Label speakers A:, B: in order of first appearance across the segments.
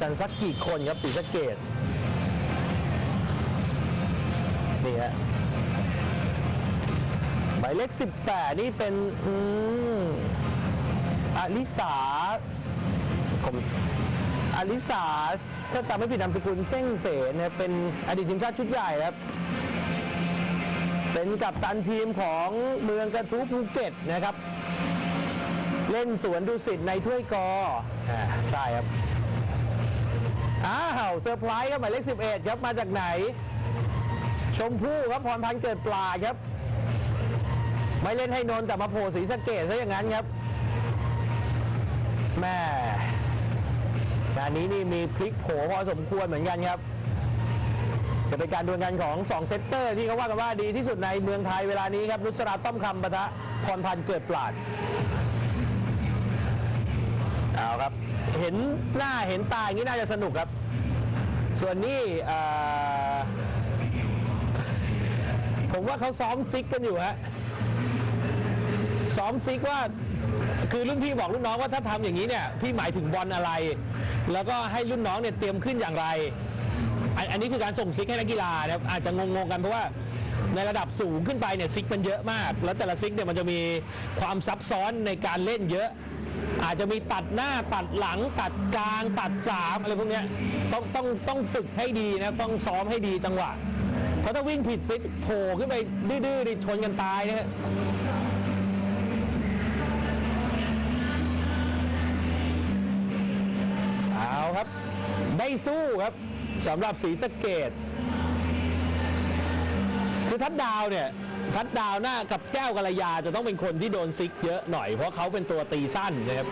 A: กันสักกี่คนครับศรีสะเกดนี่ฮะหมายเลข 18 นี่เป็นอืมอลิสาผมอลิสาถ้าจำไม่ผิดนามสกุลเส้งเสนนะครับเป็นอดีตทีมชาติชุดใหญ่ครับ เป็นกัปตันทีมของเมืองกระทู้ภูเก็ตนะครับ เล่นสวนดุสิตในถ้วยกอใช่ครับ อ้าวเซอร์ไพรส์ครับหมายเลข11 ครับมาจากไหน ชมพู่ครับพรพันธ์เกิดปลาครับ ไม่เล่นให้นนแต่มาโผล่ศรีสะเกดซะอย่างนั้นครับแม่งานนี้นี่มีพลิกโผพอสมควรเหมือนกันครับจะเป็นการดวลกันของ 2 เซตเตอร์ที่เขาว่ากันว่าดีที่สุดในเมืองไทยเวลานี้ครับนุชราต้อมคำปะทะพรพันธ์เกิดปราดเอา ครับ เห็นหน้าเห็นตาอย่างนี้น่าจะสนุกครับ ส่วนนี่ผมว่าเขาซ้อมซิกกันอยู่ฮะซ้อมซิกว่าคือรุ่นพี่บอกรุ่นน้องว่าถ้าทำอย่างนี้เนี่ยพี่หมายถึงบอลอะไร แล้วก็ให้รุ่นน้องเนี่ยเตรียมขึ้นอย่างไรอันอันนี้คือการส่งซิกให้นักกีฬานะครับอาจจะงงๆกันเพราะว่าในระดับสูงขึ้นไปเนี่ยซิกมันเยอะมาก แล้วแต่ละซิกเนี่ยมันจะมีความซับซ้อนในการเล่นเยอะ อาจจะมีตัดหน้าตัดหลัง ตัดกลางตัดสามอะไรพวกนี้ต้องต้องต้องฝึกให้ดีนะต้องซ้อมให้ดีจังหวะ เพราะถ้าวิ่งผิดซิโผล่ขึ้นไปดื้อๆดิชนกันตายนะฮะเอาครับ ได้สู้ครับสำหรับศรีสเกดคือทัดดาวเนี่ย ทัดดาวหน้ากับแก้วกัลยาจะต้องเป็นคนที่โดนซิกเยอะหน่อยเพราะเขาเป็นตัวตีสั้นนะครับ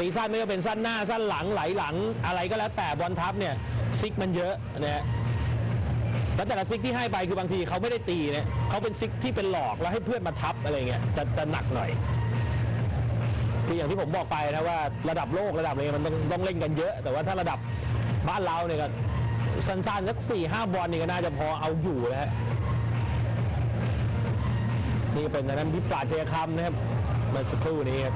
A: ตีสั้นไม่ว่าเป็นสั้นหน้าสั้นหลังไหลหลังอะไรก็แล้วแต่บอลทับเนี่ยซิกมันเยอะนะฮะแล้วแต่ละซิกที่ให้ไปคือบางทีเขาไม่ได้ตีเนี่ยเขาเป็นซิกที่เป็นหลอกแล้วให้เพื่อนมาทับอะไรเงี้ยจะจะหนักหน่อยคืออย่างที่ผมบอกไปนะว่าระดับโลกระดับอะไรมันต้องต้องเล่นกันเยอะ แต่ว่าถ้าระดับบ้านเราเนี่ยก็สั้นๆสักสี่ห้าบอลนี่ก็น่าจะพอเอาอยู่แล้วฮะ นี่เป็นทางนั้นพิปราเชยคำนะครับเมื่อสักครู่นี้ครับ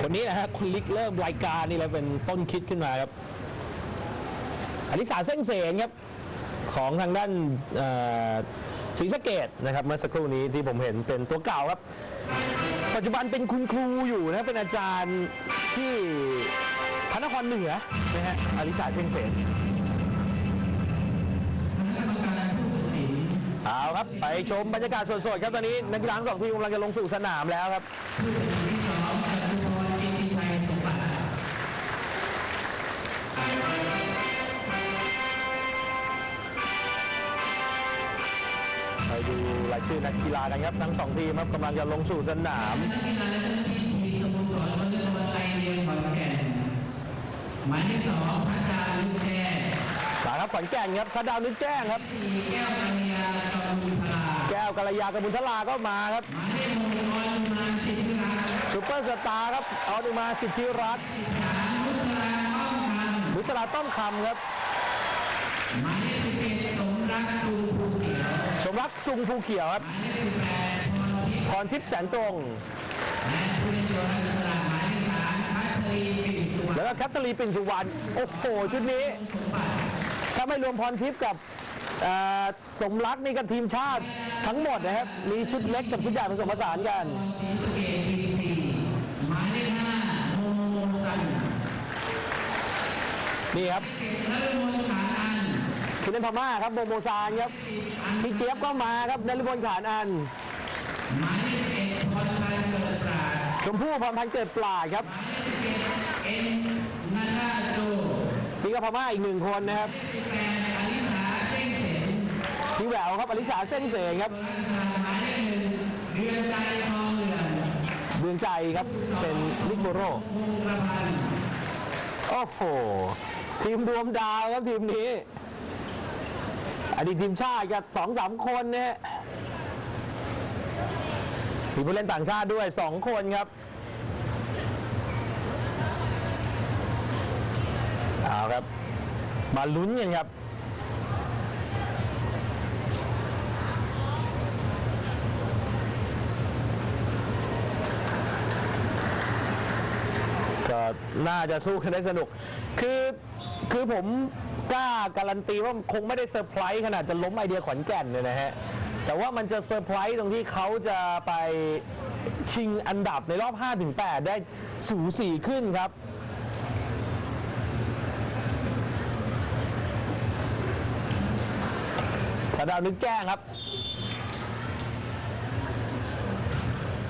A: คนนี้นะฮะคุณลิกเริ่มรายการนี่แหละเป็นต้นคิดขึ้นมาครับอนิสาเส้นเสนครับของทางด้านศรีสะเกดนะครับเมื่อสักครู่นี้ที่ผมเห็นเป็นตัวเก่าครับ ปัจจุบันเป็นคุณครูอยู่นะเป็นอาจารย์ที่พระนครเหนือนะฮะอลิสาเชงเสนเอา ครับ ไปชมบรรยากาศสดๆครับตอนนี้นักกีฬาทั้งสองทีมกำลังจะลงสู่สนามแล้วครับไปดูรายชื่อนักกีฬากันครับทั้งสองทีมครับกำลังจะลงสู่สนาม
B: นักกีฬาและที่ทีมสโมสรวอลเลย์บอลไอเดียขอนแก่นหมายเลขสองพัฒนาลูกแก่
A: มาครับขอนแก่นครับทัดดาวนึกแจ้งครับ
B: สี่แก้วกัญญา
A: กัลยากบุญทลาก็มาครับซูเปอร์สตาร์ครับเอาดูมาสิทธิรัตน์บุษราต้อมคำครับ
B: สมรัก
A: ซุงภูเขียวครับ
B: พรทิพย์
A: แสนตรง
B: แล้วก็
A: แคทเธอรีนปิ่นสุวรรณโอ้โหชุดนี้ ถ้าไม่รวมพรทิพย์กับ สมรักนี่ก็ทีมชาติทั้งหมดนะครับ มีชุดเล็กกับชุดใหญ่ผสมผสานกัน
B: นี่
A: ครับคุณเล่นพม่าครับโมโมซานครับพี่เจี๊ยบก็มาครับนฤมลขานอัน
B: หมายเลขเอ็ดพรชัยเกิดปราด
A: ชมพู่พรพันธ์เกิดปลาครับ
B: นี่
A: ก็พม่าอีกหนึ่งคนนะครับ พี่แหววครับอลิสาเส้นเสงครับ
B: เดือนใจทองเหลือง
A: เบืองใจครับเป็นลิกโบโรโอ้โหทีมรวมดาวครับทีมนี้ อดีตทีมชาติกับสองสามคนเนี่ยมีผู้เล่นต่างชาติด้วยสองคนครับเอาครับ มาลุ้นกันครับ น่าจะสู้กันได้สนุก คือคือผมกล้าการันตีว่าคงไม่ได้เซอร์ไพรส์ขนาดจะล้มไอเดียขอนแก่นเนี่ยนะฮะ แต่ว่ามันจะเซอร์ไพรส์ตรงที่เขาจะไปชิงอันดับในรอบ 5-8 ได้สูสีขึ้นครับสะดาวนึกแจ้งครับ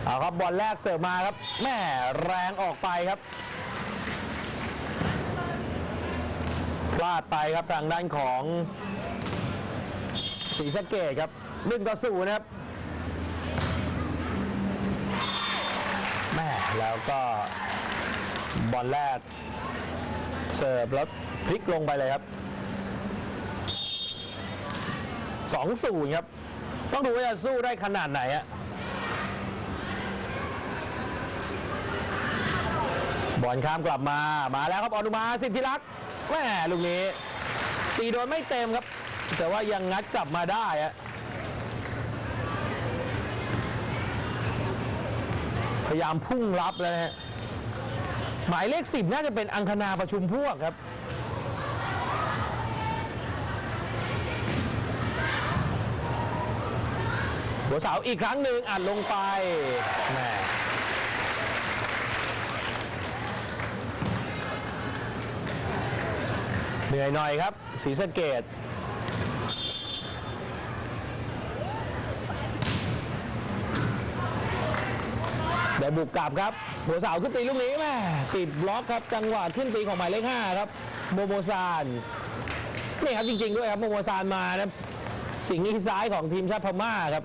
A: เอาครับบอลแรกเสิร์ฟมาครับ แม่แรงออกไปครับ พ ลาดไปครับทางด้านของศรีสะเกดครับหนึ่งต่อศูนย์นะครับแม่แล้วก็บอลแรกเสิร์ฟแล้วพลิกลงไปเลยครับสองศูนย์ครับ ต้องดูว่าจะสู้ได้ขนาดไหนอะบอลข้ามกลับมา มาแล้วครับอนุมาสิทธิรักษ์ แม่ลูกนี้ตีโดนไม่เต็มครับ แต่ว่ายังงัดกลับมาได้อะพยายามพุ่งรับเลยฮะหมายเลขสิบน่าจะเป็นอังคณาประชุมพวกครับ หัวเสาอีกครั้งหนึ่งอัดลงไปแหม เหนื่อยหน่อยครับศรีสะเกดได้บุกกลับครับหัวเสาขึ้นตีลูกนี้แม่ติดบล็อกครับจังหวะขึ้นตีของหมายเลข5ครับโมโมซานนี่ครับจริงๆด้วยครับโมโมซานมานะสิงห์อีซ้ายของทีมชาติพม่าครับ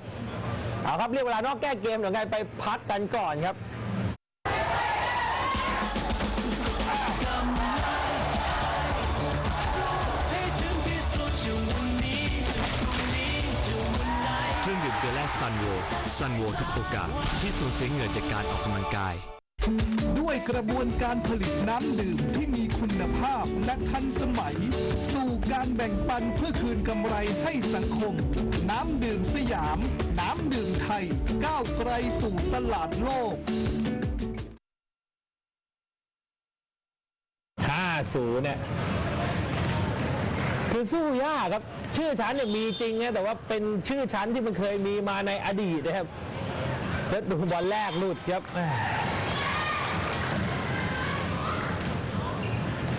A: เอาครับเรียกเวลานอกแก้เกมเดี๋ยวไงไปพักกันก่อนครับ
C: ซันโวซันโวทุกโอกาสที่สูญเสียเหงื่อจากการออกกำลังกาย
D: ด้วยกระบวนการผลิตน้ำดื่มที่มีคุณภาพและทันสมัย สู่การแบ่งปันเพื่อคืนกำไรให้สังคม น้ำดื่มสยาม น้ำดื่มไทย ก้าวไกลสู่ตลาดโลก
A: 50เนี่ยคือสู้ยากครับ ชื่อชั้นเนี่ยมีจริงนะแต่ว่าเป็นชื่อชั้นที่มันเคยมีมาในอดีตนะครับแล้วดูบอลแรกลุดครับ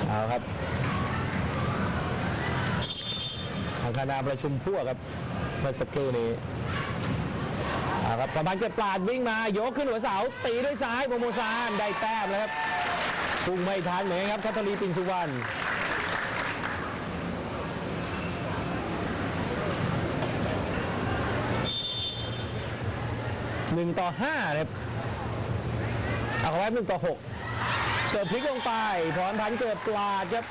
A: เอาครับทางคณะประชุมพวกครับเมื่อสักครู่นี้เอาครับประมาณเก็บปลาดวิ่งมายกขึ้นหัวเสาตีด้วยซ้ายโมโมซานได้แต้มแล้วครับพุ่งไม่ทันเหมือนกันครับคัทรีปินสุวรรณ หนึ่งต่อห้าครับเอาไว้หนึ่งต่อหกเสิร์ฟพลิกลงไปพรพันธ์เกิดปลาดครับ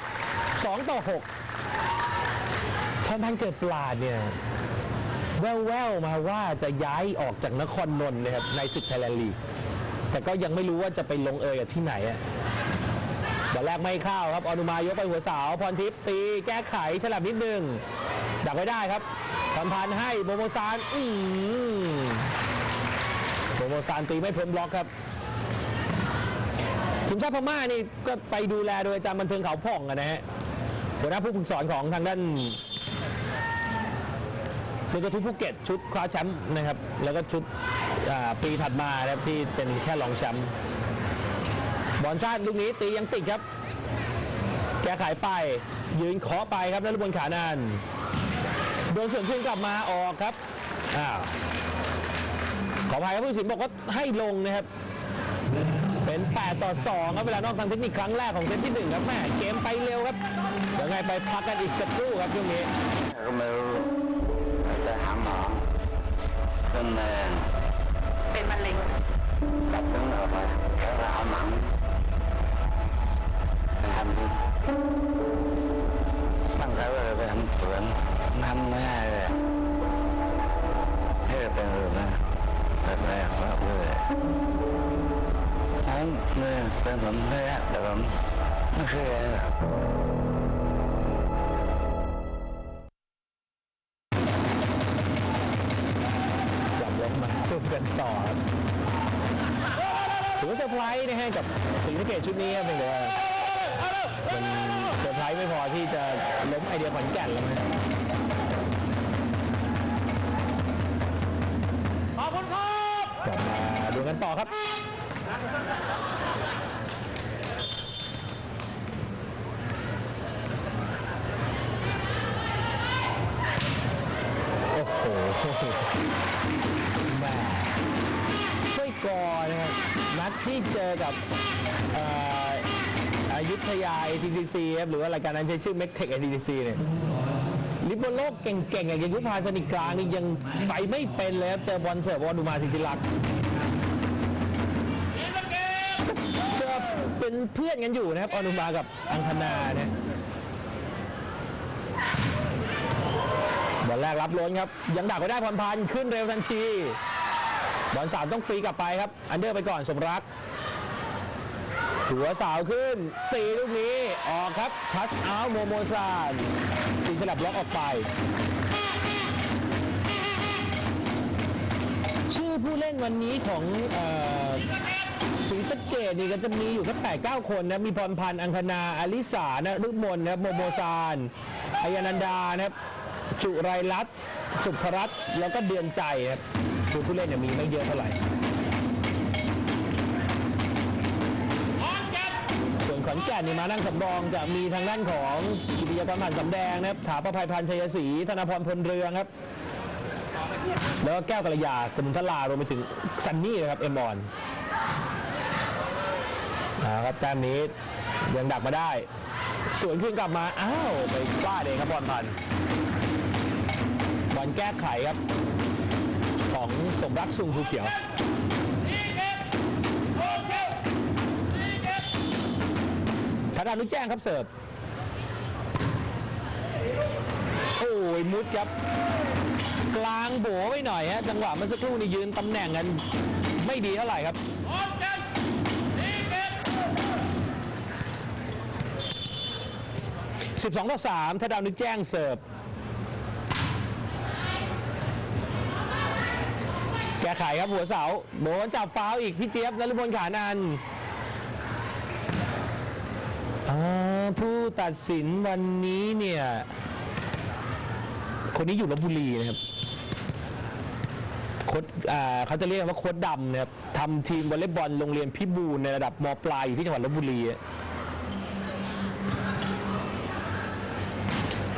A: สองต่อหกพรพันธ์เกิดปลาดเนี่ยแว่วๆมาว่าจะย้ายออกจากนครนนท์นะครับในศึกไทยแลนด์ลีกแต่ก็ยังไม่รู้ว่าจะไปลงเอยที่ไหนอะบอลแรกไม่เข้าครับอนุมายกไปหัวเสาพรทิพย์ตีแก้ไขฉลับนิดนึงดักไว้ได้ครับพันพันให้โมโมซานอื โมโมซานตีไม่พ้นบล็อกครับทีมชาติพม่านี่ก็ไปดูแลโดยอาจารย์บันเทิงเขาผ่องอะนะฮะหัวหน้าผู้ฝึกสอนของทางด้านลูกกระทุ้ภูเก็ตชุดคว้าแชมป์นะครับ แล้วก็ชุดปีถัดมาครับที่เป็นแค่รองแชมป์บอลสั้นลูกนี้ตียังติดครับ แก้ไขไป ยืนเคาะไปครับนฤบลขานันโดนส่วนขึ้นกลับมาออกครับอ้าว ออภัยครับผู้สินบอกว่าให้ลงนะครับ เป็น 8 ต่อ 2 ครับเวลานอกทางเทคนิคครั้งแรกของเซตที่ 1 ครับแม่เกมไปเร็วครับเดี๋ยวไงไปพักกันอีกสักครู่ครับช่วงนี้
E: ก็ไม่รู้ไปหาหมอเป็นเอ่อ
F: เป็นมะเร็ง
E: ตัดตั้งออกไป ผมไม่ได้แต่ผมไม่เคยเลย
A: กลับรถมาสู้กันต่อถือว่าเซอร์ไพรส์นะฮะกับสีสะเกตชุดนี้ครับเป็นไงว่าเป็นเซอร์ไพรส์ไม่พอที่จะล้มไอเดียขอนแก่นแล้วนะขอบคุณครับกลับมาดูกันต่อครับ โหแม่ช่วยกอนะครับนัดที่เจอกับเอ่ออยุธยา ATCC ครับหรือว่ารายการนั้นใช้ชื่อ m e c t e c h ATCC เนี่ยลิเบโลเก่งๆอย่างยุทธพาสนิทกลางนี่ยังไปไม่เป็นเลยครับเจอบอลเสิร์ฟบอลดูมาสิทธิลักษณ์จะเป็นเพื่อนกันอยู่นะครับอนุมากับอังคณาเนี่ย บอล แรกรับล้นครับ ยังดักไว้ได้พรพันธ์ขึ้นเร็วทันที บอลสามต้องฟรีกลับไปครับ อันเดอร์ไปก่อนสมรัก หัวสาวขึ้น ตีลูกนี้ ออกครับ ทัชเอาท์โมโมซานตีฉลับล็อกออกไป ชื่อผู้เล่นวันนี้ของออสีสเกดนี่ก็จะมีอยู่แค่แปดเก้าคนนะ มีพรพันธ์ อังคณาอลิสานะรุมนนะโมโมซานอายานันดานะครับ จุไรรัตน์สุภรัตน์แล้วก็เดือนใจครับคือผู้เล่นเนี่ยมีไม่เยอะเท่าไหร่ส่วนขอนแก่นนี่มานั่งสำรองจะมีทางด้านของกิติยากรผ่านสำแดงนะครับถาประภัยพันธ์ชัยศรีธนพรพลเรืองครับ แล้วก็แก้วกัลยากมุนทลารวมไปถึงซันนี่นะครับเอมบอลนะครับแต้มนี้ยังดักมาได้ สวนขึ้นกลับมา อ้าว ไปฟาดเองครับบอลพันธ์ บอลแก้ไขครับ ของสมรักสุงภูเขียวธนานุแจ้งครับเสิร์ฟโอ้ยมุดครับ กลางโบไว้หน่อยฮะจังหวะเมื่อสักครู่นี่ยืนตำแหน่งกันไม่ดีเท่าไหร่ครับ12ต่อ3ถ้าดาวนึกแจ้งเสิร์ฟ ก้ไขครับหัวเสาโดนจับฟาวอีกพี่เจี๊ยบนฤมลขานันผู้ตัดสินวันนี้เนี่ย คนนี้อยู่ลบบุรีนะครับโคดเขาจะเรียกว่าโค้ดดำนะครับทำทีมวอลเลย์บอลโรงเรียนพิบูลในระดับมปลายอยู่ที่จังหวัดลบบุรี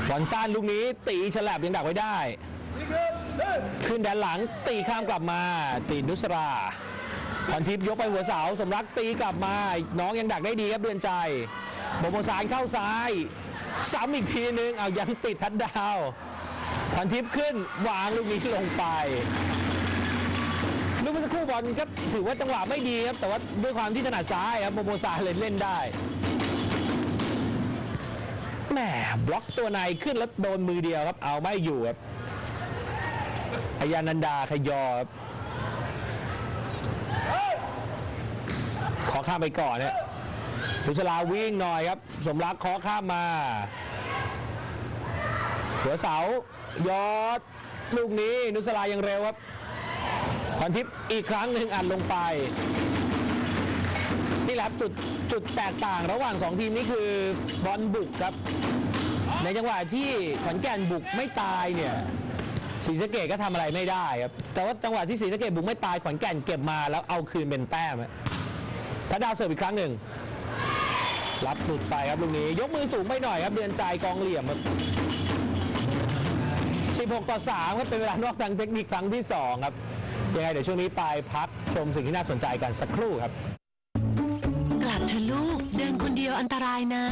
A: บอลสั้นลูกนี้ตีฉลับยังดักไว้ได้ ขึ้นแดนหลังตีข้ามกลับมา ตีนุสราพันทิพย์ยกไปหัวเสาสมรักตีกลับมา น้องยังดักได้ดีครับเดือนใจโมโมสารเข้าซ้ายซ้ำอีกทีนึงเอายังติดทัดดาวพันทิพย์ขึ้นวางลูกนี้ลงไปลูกเมื่อสักครู่บอลครับถือว่าจังหวะไม่ดีครับแต่ว่าด้วยความที่ถนัดซ้ายครับโมโมซาเลยเล่นได้แหมบล็อกตัวในขึ้นแล้วโดนมือเดียวครับเอาไม่อยู่ครับ อายานันดาขยอครับขอข้ามไปก่อนเนี่ยพุชลาวิ่งหน่อยครับ สมรักขอข้ามมา หัวเสายอดลูกนี้นุสลายังเร็วครับพันทิพย์อีกครั้งหนึ่งอัดลงไป นี่แหละจุดจุดแตกต่างระหว่าง 2 ทีมนี้คือบอลบุกครับ ในจังหวะที่ขอนแก่นบุกไม่ตายเนี่ย ศรีสะเกดก็ทำอะไรไม่ได้ครับ แต่ว่าจังหวะที่ศรีสะเกดบุกไม่ตายขอนแก่นเก็บมาแล้วเอาคืนเป็นแต้มอะถ้าดาวเสิร์ฟอีกครั้งหนึ่ง รับหลุดไปครับลูกนี้ ยกมือสูงไปหน่อยครับ เดือนใจกองเหลี่ยมครับ16 ต่อ 3 ครับ เป็นเวลานอกทางเทคนิคครั้งที่ 2 ครับ ยังไงเดี๋ยวช่วงนี้ไปพักชมสิ่งที่น่าสนใจกันสักครู่ครับ
G: กลับเถอะลูก เดินคนเดียวอันตรายนะ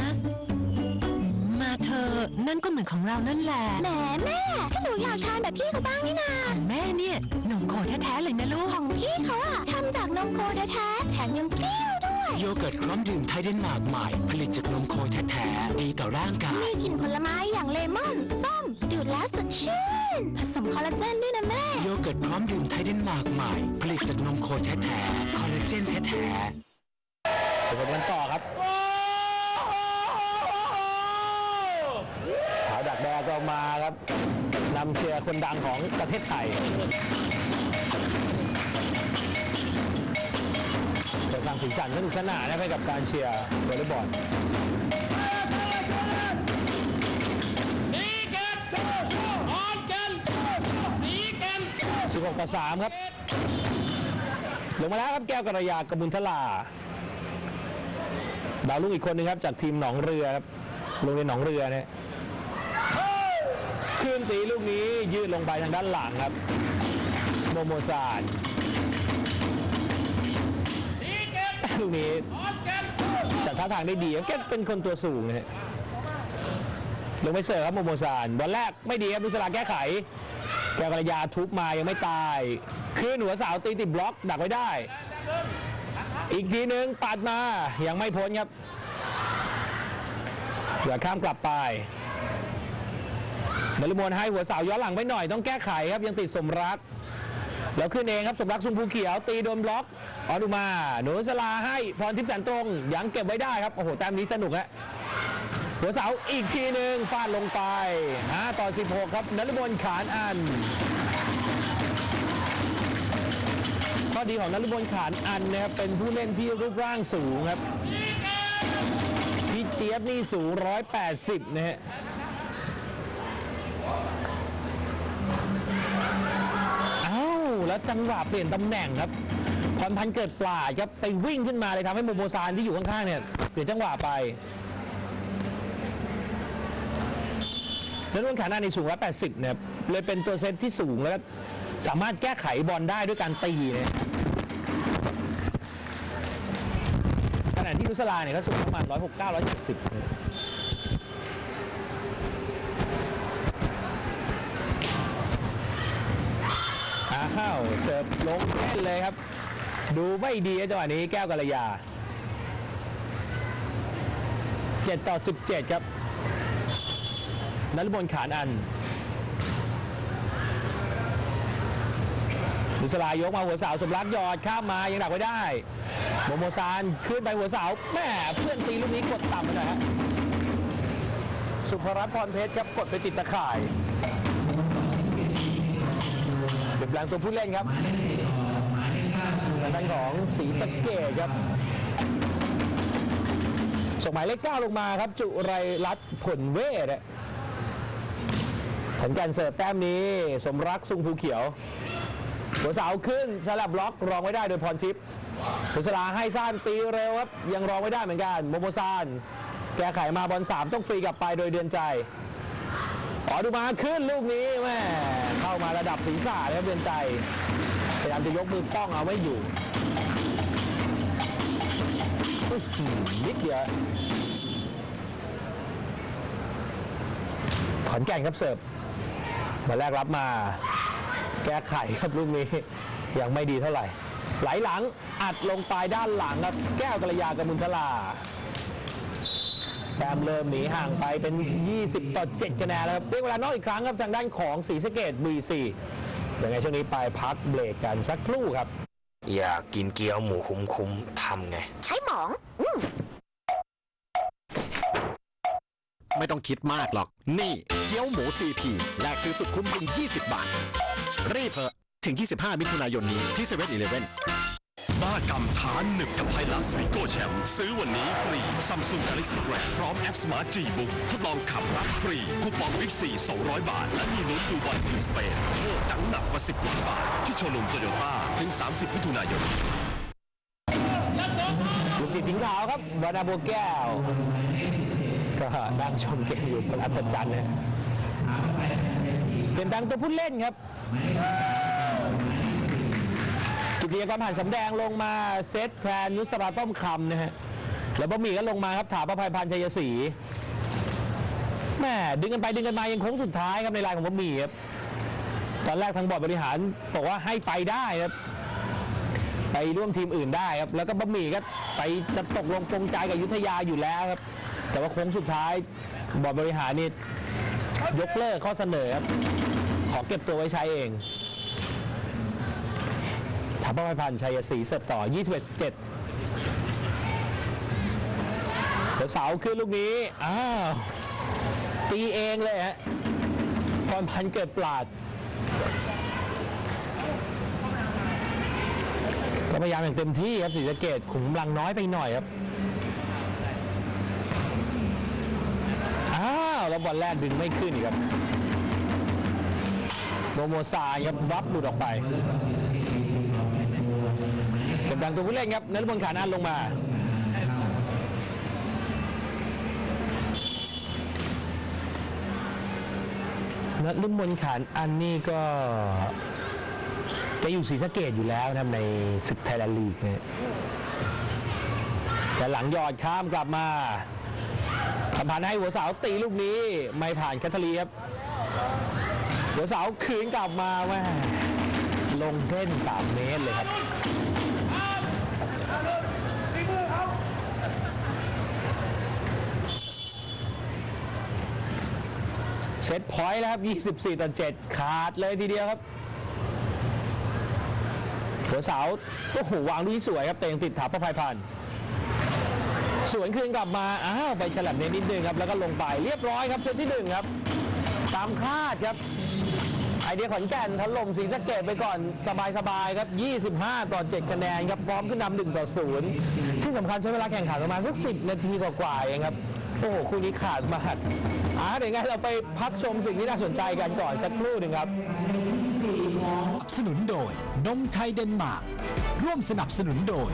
G: มาเถอะนั่นก็เหมือนของเรานั่นแหละ
H: แหมแม่ถ้าหนูอยากทานแบบพี่เขาบ้างนี่นา
G: ของแม่เนี่ยนมโคแท้ๆเลยนะลูก
H: ของพี่เขาอะทำจากนมโคแท้ๆแถมยังเปรี้ยวด้วย
I: โยเกิร์ตพร้อมดื่มไทยเดนมาร์กใหม่ ผลิตจากนมโคแท้ๆดีต่อร่างกาย
H: มีกลิ่นผลไม้อย่างเลมอน ส้มดูดแล้วสดชื่น ผสมคอลลาเจนด้วยนะแม่
I: โยเกิร์ตพร้อมดื่มไทยเดนมาร์กใหม่ ผลิตจากนมโคแท้ๆคอลลาเจนแท้ๆ
A: ไปชมกันต่อครับ ก็มาครับนำเชียร์คนดังของประเทศไทยแต่ทางสีสันสนุกสนานนะให้กับการเชียร์วอลเลย์บอลสิบหกต่อสามครับลงมาแล้วครับแก้วกระยากระบุนทลาดาวลูกอีกคนนึงครับจากทีมหนองเรือครับโรงเรียนหนองเรือเนี่ย ขึ้นตีลูกนี้ยืดลงไปทางด้านหลังครับ โมโมซานลูกนี้จากท่าทางได้ดีครับแกเป็นคนตัวสูงนะฮะลงไปเสิร์ฟครับโมโมซานบอลแรกไม่ดีครับนุสราแก้ไข แก้วกรยาทุบมายังไม่ตายขึ้นหัวสาวตีติดบล็อกดักไว้ได้ อีกทีหนึ่งปัดมายังไม่พ้นครับเหลือข้ามกลับไป นฤมวลให้หัวเสาย้อนหลังไปหน่อยต้องแก้ไขครับยังติดสมรักแล้วขึ้นเองครับสมรักชุมพูเขียว ตีโดนบล็อกออดูมาหนูสลาให้พรทิพย์แสนตรงยังเก็บไว้ได้ครับโอ้โหแต้มนี้สนุกฮะหัวเสาอีกทีหนึ่งฟาดลงไป5ต่อ 16 ครับนฤมลขานอัน ข้อดีของนฤมลขานอันนะครับเป็นผู้เล่นที่รูปร่างสูงครับพี่เจี๊ยบนี่สูง 180 นะฮะเอ้าวแล้วจังหวะเปลี่ยนตำแหน่งครับพรพันธ์เกิดปลาดครับไปวิ่งขึ้นมาเลยทำให้โมโมซานที่อยู่ข้างๆเนี่ยเสียจังหวะไปนฤมลขานอันในสูง 180นะครับเลยเป็นตัวเซตที่สูงแล้วสามารถแก้ไขบอลได้ด้วยการตีนะขณะที่นุสลาเนี่ยเขาสูงประมาณ 169 170 อ้าวเสิร์ฟลงแน่นเลยครับ ดูไม่ดีจังหวะนี้แก้วกัลยา 7 ต่อ 17 ครับนฤมลขานอันนุสลายกมาหัวเสาสมรักยอดข้ามมายังดักไว้ได้โมโมซานขึ้นไปหัวเสาแม่เพื่อนตีลูกนี้กดต่ำไปหน่อยฮะสุภรัตน์พรเพชรครับกดไปติดตะข่าย เปลี่ยนแปลงตัวผู้เล่นครับทางด้านของศรีสเกดครับส่งหมายเลขเก้าลงมาครับ จุไรรัตน์ผลเวทผลการเสิร์ฟแต้มนี้ สมรักซุงภูเขียว หัวเสาขึ้นสลับล็อกรองไว้ได้โดยพรทิพย์พุสลาให้ซ่านตีเร็วครับ ยังรองไว้ได้เหมือนกัน โมโมซาน แก้ไขมาบอลสามต้องฟรีกลับไปโดยเดือนใจ อ๋อดูมาขึ้นลูกนี้แม่เข้ามาระดับศีรษะเลยครับเดือนใจพยายามจะยกมือป้องเอาไม่อยู่นิดเดียวขอนแก่นครับเสิร์ฟมาแรกรับมา แก้ไขครับลูกนี้ ยังไม่ดีเท่าไหร่ ไหลหลังอัดลงปลายด้านหลังครับ แก้วกระยากระมุนทลา แต้มเริ่มหนีห่างไปเป็น 20 ต่อ 7 คะแนนแล้วครับเรียกเวลานอกอีกครั้งครับทางด้านของศรีสะเกด B4 ยังไงช่วงนี้ไปพักเบรกกันสักครู่ครับ
I: อยากกินเกี๊ยวหมูคุ้มๆทำไง
H: ใช้หมองอืม
J: ไม่ต้องคิดมากหรอก นี่เกี๊ยวหมู CP แลกซื้อสุดคุ้มเพียง20 บาท รีบเถอะถึง 25 มิถุนายนนี้ที่7 e เ e ่ e อ
C: บ้ากรรมท้านหนึบกับไฮลักซ์วิโก้แชมป์ซื้อวันนี้ฟรี Samsung Galaxy Grab พร้อมแอป Smart G Book ทดลองขับรับฟรี คูปองบิ๊กซี200 บาท และมีลุ้นดูบอลถึงสเปนโคตรจังหนักกว่า 10ล้านบาท ที่โชว์รูมโตโยต้าถึง 30มิถุนายน
A: ลูกจิตถิงขาวครับวานาโบวแก้ว ก็นั่งชมเกมอยู่ประทับจันทร์นะเป็นดังตัวผู้เล่นครับ กิติยากรผ่านสำแดงลงมาเซตแทนนุสราต้อมคำนะฮะแล้วบะหมี่ก็ลงมาครับถาประภัยพันธ์ชัยศรีแม่ดึงกันไปดึงกันมายังโค้งสุดท้ายครับในลายของบะหมี่ครับตอนแรกทางบอร์ดบริหารบอกว่าให้ไปได้ครับ ไปร่วมทีมอื่นได้ครับ แล้วก็บะหมี่ก็ไปจะตกลงปรงใจกับยุทธยาอยู่แล้วครับ แต่ว่าโค้งสุดท้ายบอร์ดบริหารนี่ยกเลิกข้อเสนอครับขอเก็บตัวไว้ใช้เอง ทัพพพันธ์ชัยศรีเสิร์ฟต่อ 21 17เดี๋ยวเสาขึ้นลูกนี้ อ้าว ตีเองเลยฮะพรพันธ์เกิดปราด ก็พยายามอย่างเต็มที่ครับศรีสะเกดขุมกำลังน้อยไปหน่อยครับ อ้าว แล้วบอลแรกดึงไม่ขึ้นอีกครับโมโมซาครับรับหลุดออกไป กำลังตัวผู้เล่นครับนฤพลขานอันลงมานฤมลขานอันนี่ก็จะอยู่ศรีสะเกดอยู่แล้วนะในศึกไทยแลนด์ลีกนี่ยแต่หลังยอดข้ามกลับมาสัมพันให้หัวเสาตีลูกนี้ไม่ผ่านแคทเธอรีครับ หัวเสาคืนกลับมาแม่ลงเส้น 3 เมตรเลยครับ เซตพอยต์แล้วครับ 24 ต่อ 7 ขาดเลยทีเดียวครับ หัวเสาโอ้โหวางลูกที่สวยครับ แต่ยังติดถาประภัยพันธ์สวนคืนกลับมา อ้าว ไปฉลับเน้นนิดนึงครับ แล้วก็ลงไปเรียบร้อยครับ เซตที่หนึ่งครับ ตามคาดครับ ไอเดียขอนแก่นถล่มศรีสะเกดไปก่อนสบายๆครับ 25 ต่อ 7 คะแนนครับ พร้อมขึ้นนำ1ต่อ 0 ที่สำคัญใช้เวลาแข่งขันประมาณสัก 10 นาทีกว่าๆเองครับ โอ้โหคู่นี้ขาดมากอ่าเดี๋ยวไงเราไปพักชมสิ่งที่น่าสนใจกันก่อนสักครู่หนึ่งครับ
I: สนับสนุนโดยนมไทยเดนมาร์กร่วมสนับสนุนโดย